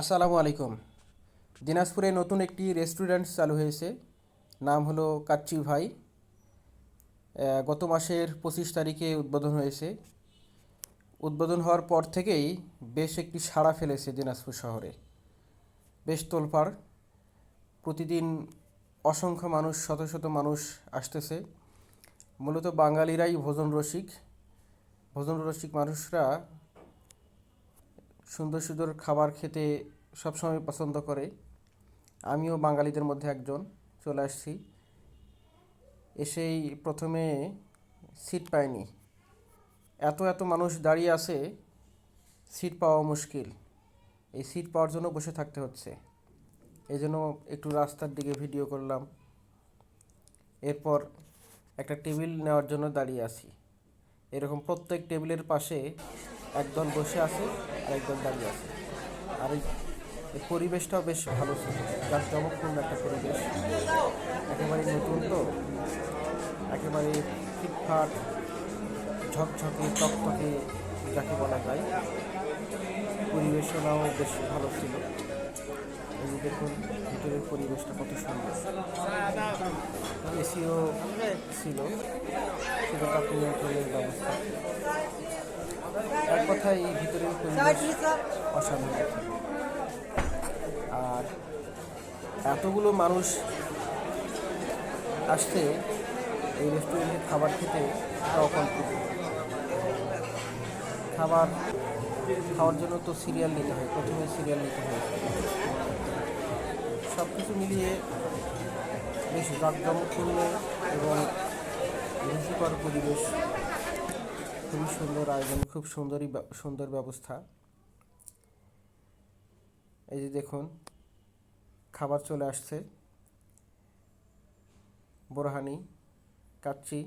আসসালামু আলাইকুম। দিনাজপুরে নতুন একটি রেস্টুরেন্ট চালু হয়েছে। নাম হলো কাচ্চি ভাই। গত মাসের পঁচিশ তারিখে উদ্বোধন হয়েছে। উদ্বোধন হওয়ার পর থেকেই বেশ একটি সাড়া ফেলেছে দিনাজপুর শহরে। বেশ তোলপাড়। প্রতিদিন অসংখ্য মানুষ, শত শত মানুষ আসতেছে। মূলত বাঙালিরাই ভোজন রসিক। ভোজন রসিক মানুষরা সুন্দর সুন্দর খাবার খেতে সবসময় পছন্দ করে। আমিও বাঙালিদের মধ্যে একজন, চলে আসছি। এসেই প্রথমে সিট পাইনি। এত এত মানুষ দাঁড়িয়ে আছে সিট পাওয়া মুশকিল। এই সিট পাওয়ার জন্য বসে থাকতে হচ্ছে। এই জন্য একটু রাস্তার দিকে ভিডিও করলাম। এরপর একটা টেবিল নেওয়ার জন্য দাঁড়িয়ে আছি। এরকম প্রত্যেক টেবিলের পাশে একদল বসে আছে আর একদল দাঁড়িয়ে আছে। আর এই পরিবেশটাও বেশ ভালো ছিল। যার চমকপূর্ণ একটা পরিবেশ। একেবারে নতুন তো। একেবারে ফিটফাট ঝকঝকে, টকটকে যাকে বলা যায়। পরিবেশনাও বেশ ভালো ছিল। এই যে দেখুন, ভিতরের পরিবেশটা কত সুন্দর। এসিও ছিল। সেটা ব্যবস্থা। এক কথায় এই ভিতরের পরিবেশ অসাধারণ। আর এতগুলো মানুষ আসছে এই রেস্টুরেন্টে খাবার খেতে অকল্পিত। খাবার খাওয়ার জন্য তো সিরিয়াল নিতে হয়, প্রথমে সিরিয়াল নিতে হয়। সব কিছু মিলিয়ে বেশ জাঁকজমকপূর্ণ এবং রুচিকর পরিবেশ খুবই সুন্দর আয়োজন, খুব সুন্দরই সুন্দর ব্যবস্থা। এই যে দেখুন, খাবার চলে আসছে। বোরহানি, কাচ্চি।